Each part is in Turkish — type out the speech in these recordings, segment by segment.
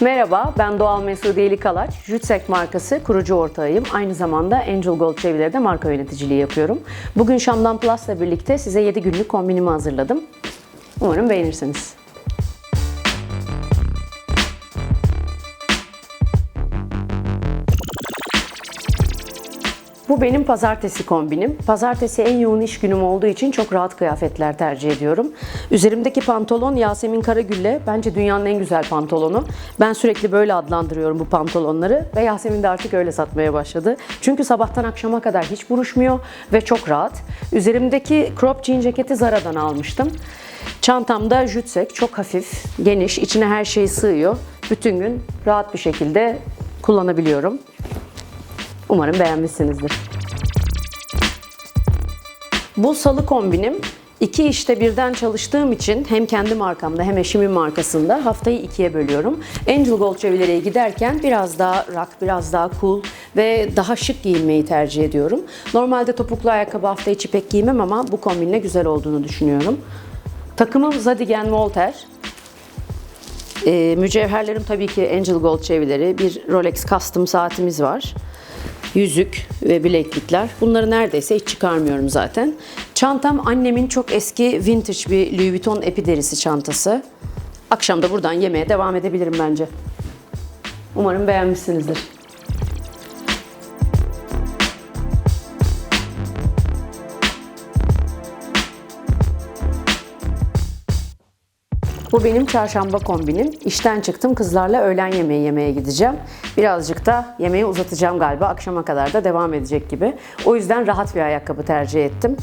Merhaba, ben Doğal Mesudiyeli Kalaç. Jütsek markası kurucu ortağıyım. Aynı zamanda Angel Gold Çeviri'de marka yöneticiliği yapıyorum. Bugün Şam'dan Plus'la birlikte size 7 günlük kombinimi hazırladım. Umarım beğenirsiniz. Bu benim pazartesi kombinim. Pazartesi en yoğun iş günüm olduğu için çok rahat kıyafetler tercih ediyorum. Üzerimdeki pantolon Yasemin Karagül'le bence dünyanın en güzel pantolonu. Ben sürekli böyle adlandırıyorum bu pantolonları ve Yasemin de artık öyle satmaya başladı. Çünkü sabahtan akşama kadar hiç buruşmuyor ve çok rahat. Üzerimdeki crop jean ceketi Zara'dan almıştım. Çantamda jütsek, çok hafif, geniş, içine her şey sığıyor. Bütün gün rahat bir şekilde kullanabiliyorum. Umarım beğenmişsinizdir. Bu salı kombinim iki işte birden çalıştığım için hem kendi markamda hem eşimin markasında haftayı ikiye bölüyorum. Angel Gold çevileriye giderken biraz daha rock, biraz daha cool ve daha şık giyinmeyi tercih ediyorum. Normalde topuklu ayakkabı hafta içi pek giymem ama bu kombinle güzel olduğunu düşünüyorum. Takımım Zadigen Volter. Ee, mücevherlerim tabii ki Angel Gold çevileri. Bir Rolex Custom saatimiz var yüzük ve bileklikler. Bunları neredeyse hiç çıkarmıyorum zaten. Çantam annemin çok eski vintage bir Louis Vuitton epiderisi çantası. Akşam da buradan yemeğe devam edebilirim bence. Umarım beğenmişsinizdir. Bu benim çarşamba kombinim. İşten çıktım kızlarla öğlen yemeği yemeye gideceğim. Birazcık da yemeği uzatacağım galiba. Akşama kadar da devam edecek gibi. O yüzden rahat bir ayakkabı tercih ettim.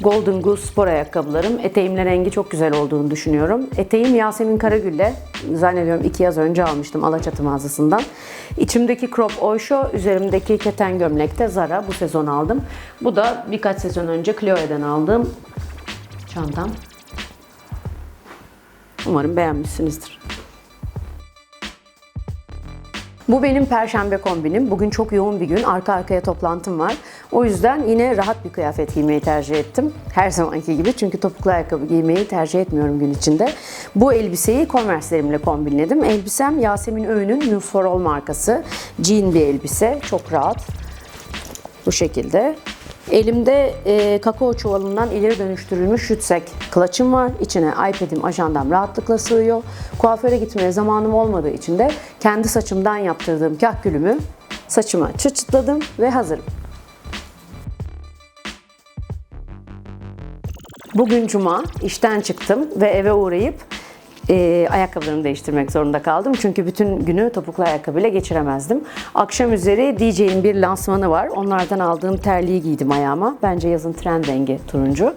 Golden Goose spor ayakkabılarım. Eteğimle rengi çok güzel olduğunu düşünüyorum. Eteğim Yasemin Karagül'le zannediyorum iki yaz önce almıştım Alaçatı mağazasından. İçimdeki crop Oysho, üzerimdeki keten gömlek de Zara bu sezon aldım. Bu da birkaç sezon önce Chloe'den aldığım çantam. Umarım beğenmişsinizdir. Bu benim perşembe kombinim. Bugün çok yoğun bir gün. Arka arkaya toplantım var. O yüzden yine rahat bir kıyafet giymeyi tercih ettim. Her zamanki gibi çünkü topuklu ayakkabı giymeyi tercih etmiyorum gün içinde. Bu elbiseyi Converse'lerimle kombinledim. Elbisem Yasemin Öğün'ün News for All markası. Jean bir elbise. Çok rahat. Bu şekilde. Elimde e, kakao çuvalından ileri dönüştürülmüş yütsek klaçım var. İçine iPad'im, ajandam rahatlıkla sığıyor. Kuaföre gitmeye zamanım olmadığı için de kendi saçımdan yaptırdığım kahkülümü saçıma çıçıtladım ve hazırım. Bugün cuma, işten çıktım ve eve uğrayıp e, ayakkabılarımı değiştirmek zorunda kaldım. Çünkü bütün günü topuklu ayakkabıyla geçiremezdim. Akşam üzeri DJ'in bir lansmanı var. Onlardan aldığım terliği giydim ayağıma. Bence yazın trend rengi turuncu.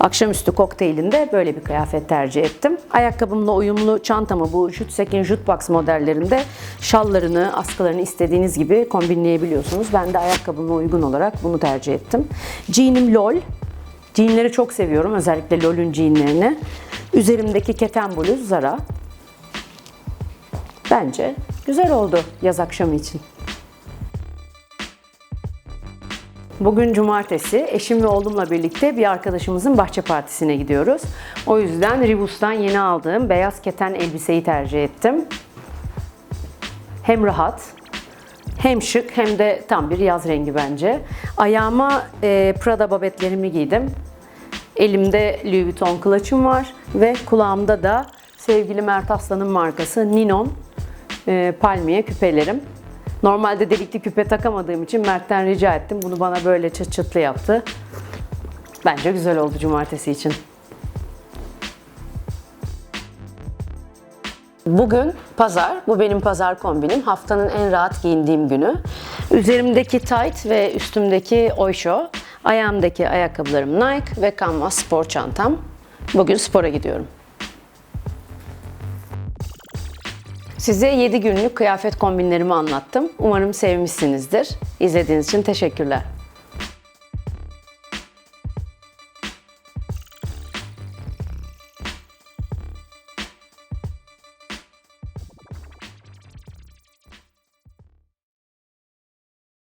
Akşamüstü kokteylinde böyle bir kıyafet tercih ettim. Ayakkabımla uyumlu çantamı bu Jutsek'in Jutbox modellerinde şallarını, askılarını istediğiniz gibi kombinleyebiliyorsunuz. Ben de ayakkabıma uygun olarak bunu tercih ettim. Jeanim LOL. Jeanleri çok seviyorum. Özellikle LOL'ün jeanlerini. Üzerimdeki keten bluz Zara. Bence güzel oldu yaz akşamı için. Bugün cumartesi eşim ve oğlumla birlikte bir arkadaşımızın bahçe partisine gidiyoruz. O yüzden Ribus'tan yeni aldığım beyaz keten elbiseyi tercih ettim. Hem rahat, hem şık hem de tam bir yaz rengi bence. Ayağıma e, Prada babetlerimi giydim. Elimde Louis Vuitton kılaçım var ve kulağımda da sevgili Mert Aslan'ın markası Ninon e, palmiye küpelerim. Normalde delikli küpe takamadığım için Mert'ten rica ettim. Bunu bana böyle çıt çıtlı yaptı. Bence güzel oldu cumartesi için. Bugün pazar. Bu benim pazar kombinim. Haftanın en rahat giyindiğim günü. Üzerimdeki tight ve üstümdeki Oysho. Ayağımdaki ayakkabılarım Nike ve Canvas spor çantam. Bugün spora gidiyorum. Size 7 günlük kıyafet kombinlerimi anlattım. Umarım sevmişsinizdir. İzlediğiniz için teşekkürler.